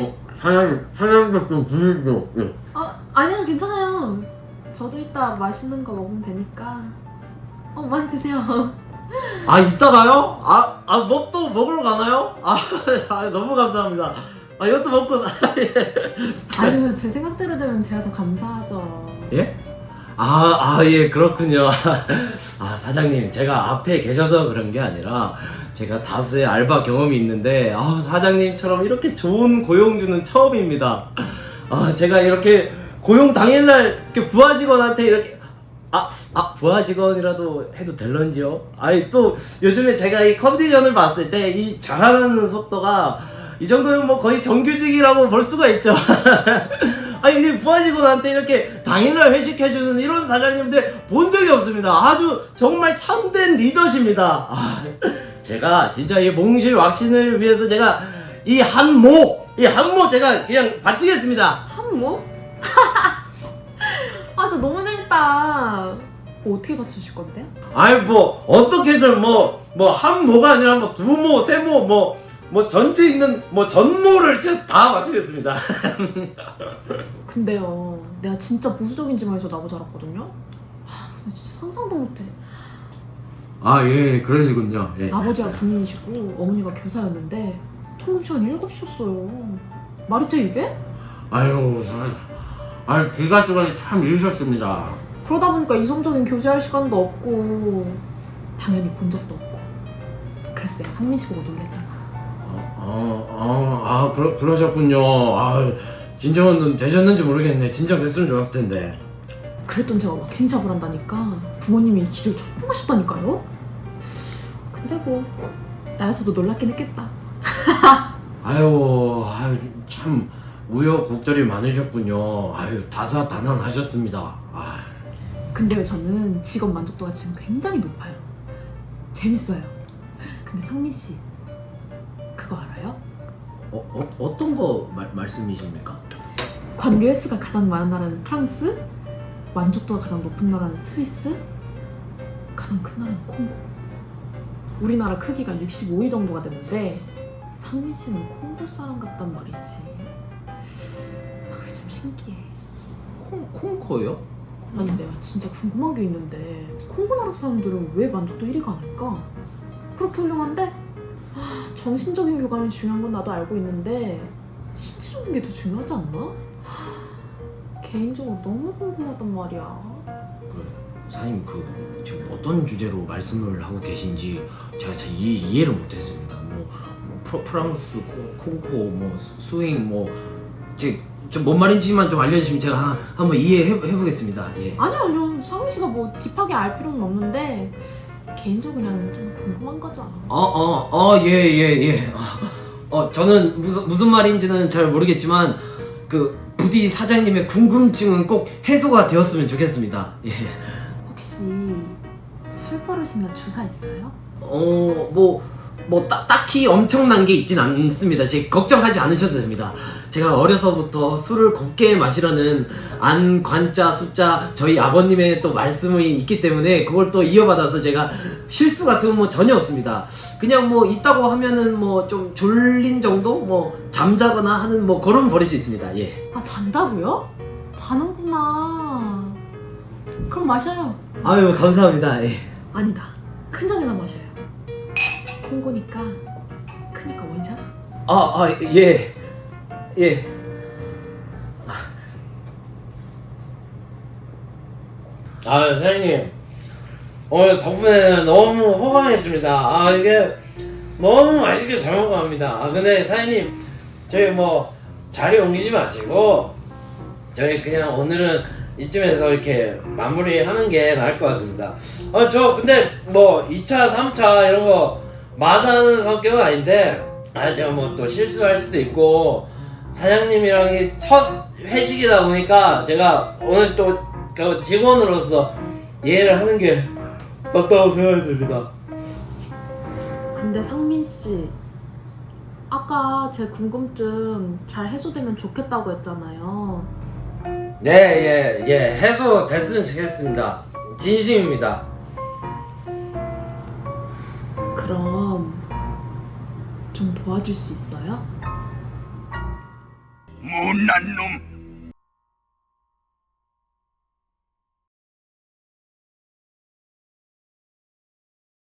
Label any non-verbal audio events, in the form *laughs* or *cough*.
어, 사장님, 사장님 좀 주시죠. 예. 아 아니요 괜찮아요. 저도 이따 맛있는 거 먹으면 되니까. 어 많이 드세요. 아, 이따가요? 아, 아, 뭐 또 먹으러 가나요? 아, *laughs* 아, 너무 감사합니다. 아, 이것도 먹고, 예. *laughs* 아유 제 생각대로 되면 제가 더 감사하죠. 예? 아, 아, 예, 그렇군요. *laughs* 아, 사장님, 제가 앞에 계셔서 그런 게 아니라, 제가 다수의 알바 경험이 있는데, 아, 사장님처럼 이렇게 좋은 고용주는 처음입니다. 아, 제가 이렇게 고용 당일날 이렇게 부하 직원한테 이렇게, 아, 아, 부하 직원이라도 해도 될런지요? 아니, 또, 요즘에 제가 이 컨디션을 봤을 때, 이 잘하는 속도가, 이 정도면 뭐 거의 정규직이라고 볼 수가 있죠. *laughs* 아니 이제 부하 직원한테 이렇게 당일날 회식해주는 이런 사장님들 본 적이 없습니다. 아주 정말 참된 리더십니다. 아, 제가 진짜 이 몽실 왁신을 위해서 제가 이 한모 이 한모 제가 그냥 바치겠습니다. 한모? *laughs* 아 저 너무 재밌다. 뭐 어떻게 맞추실 건데요? 아이 뭐 어떻게든 뭐 뭐 한모가 아니라 뭐 두모 세모 뭐 뭐 전체 있는 뭐 전모를 제가 다 맞추겠습니다. *laughs* 근데요, 내가 진짜 보수적인 집안에서 나고 자랐거든요. 하, 나 진짜 상상도 못해. 아 예 그러시군요. 예. 아버지가 군인이시고 어머니가 교사였는데 통금 시간 7시였어요. 말이 돼 이게? 아유 아유 귀가 시간이 참 이르셨습니다. 그러다 보니까 이성적인 교제할 시간도 없고 당연히 본 적도 없고 그래서 내가 상민 씨 보고 놀랬잖아. 아, 아, 아, 그러, 그러셨군요. 아, 진정은 되셨는지 모르겠네. 진정 됐으면 좋았을 텐데. 그랬던 제가 왁싱샵을 한다니까 부모님이 이 길을 촉구하셨다니까요. 근데 뭐 나였어도 놀랐긴 했겠다. *laughs* 아유, 아유, 참 우여곡절이 많으셨군요. 아유, 다사다난하셨습니다. 아, 근데 저는 직업 만족도가 지금 굉장히 높아요. 재밌어요. 근데 상민 씨 그거 알아요? 어, 어, 어떤 거 말, 말씀이십니까? 관계 횟수가 가장 많은 나라는 프랑스, 만족도가 가장 높은 나라는 스위스, 가장 큰 나라는 콩고. 우리나라 크기가 65위 정도가 되는데 상민 씨는 콩고 사람 같단 말이지. 나 그게 참 신기해. 콩, 콩코요? 아니 내가 진짜 궁금한 게 있는데 콩고 나라 사람들은 왜 만족도 1위가 아닐까? 그렇게 훌륭한데? 아, 정신적인 교감이 중요한 건 나도 알고 있는데 신체적인 게 더 중요하지 않나? 하, 개인적으로 너무 궁금하단 말이야. 그, 사장님, 그, 지금 어떤 주제로 말씀을 하고 계신지 제가 잘 이, 이해를 못했습니다. 뭐, 뭐 프로, 프랑스, 콩- 콩코, 뭐, 스- 스윙, 뭐, 제, 좀뭔 말인지만 좀 알려주시면 제가 한- 한번 이해해 해보겠습니다. 예. 아니요 아니요 상민 씨가 뭐 딥하게 알 필요는 없는데 개인적으로 그냥 좀 궁금한 거죠. 어, 어, 어, 예, 예, 예. 어, 어, 저는 무슨, 무슨 말인지는 잘 모르겠지만, 그, 부디 사장님의 궁금증은 꼭 해소가 되었으면 좋겠습니다. 예. 혹시 술 버릇이나 주사 있어요? 어, 뭐, 뭐, 따, 딱히 엄청난 게 있진 않습니다. 제 걱정하지 않으셔도 됩니다. 제가 어려서부터 술을 곱게 마시라는 안, 관자, 숫자, 저희 아버님의 또 말씀이 있기 때문에 그걸 또 이어받아서 제가 실수 같은 건 뭐 전혀 없습니다. 그냥 뭐 있다고 하면은 뭐 좀 졸린 정도? 뭐 잠자거나 하는 뭐 그런 버릇이 있습니다. 예. 아 잔다고요? 자는구나. 그럼 마셔요. 아유, 감사합니다. 예. 아니다. 큰 잔이나 마셔요. 콩고니까 크니까 원샷? 아, 아, 예. 예. 아, 사장님. 오늘 덕분에 너무 호강했습니다. 아, 이게 너무 맛있게 잘 먹어갑니다. 아, 근데 사장님, 저희 뭐 자리 옮기지 마시고, 저희 그냥 오늘은 이쯤에서 이렇게 마무리하는 게 나을 것 같습니다. 아, 저 근데 뭐 2차, 3차 이런 거 마다하는 성격은 아닌데, 아, 제가 뭐 또 실수할 수도 있고, 사장님이랑이 첫 회식이다 보니까 제가 오늘 또그 직원으로서 이해를 하는 게 맞다고 생각이 듭니다. 근데 상민 씨 아까 제 궁금증 잘 해소되면 좋겠다고 했잖아요. 네, 예, 예, 해소 됐으면 좋겠습니다. 진심입니다. 그럼 좀 도와줄 수 있어요? 못난 놈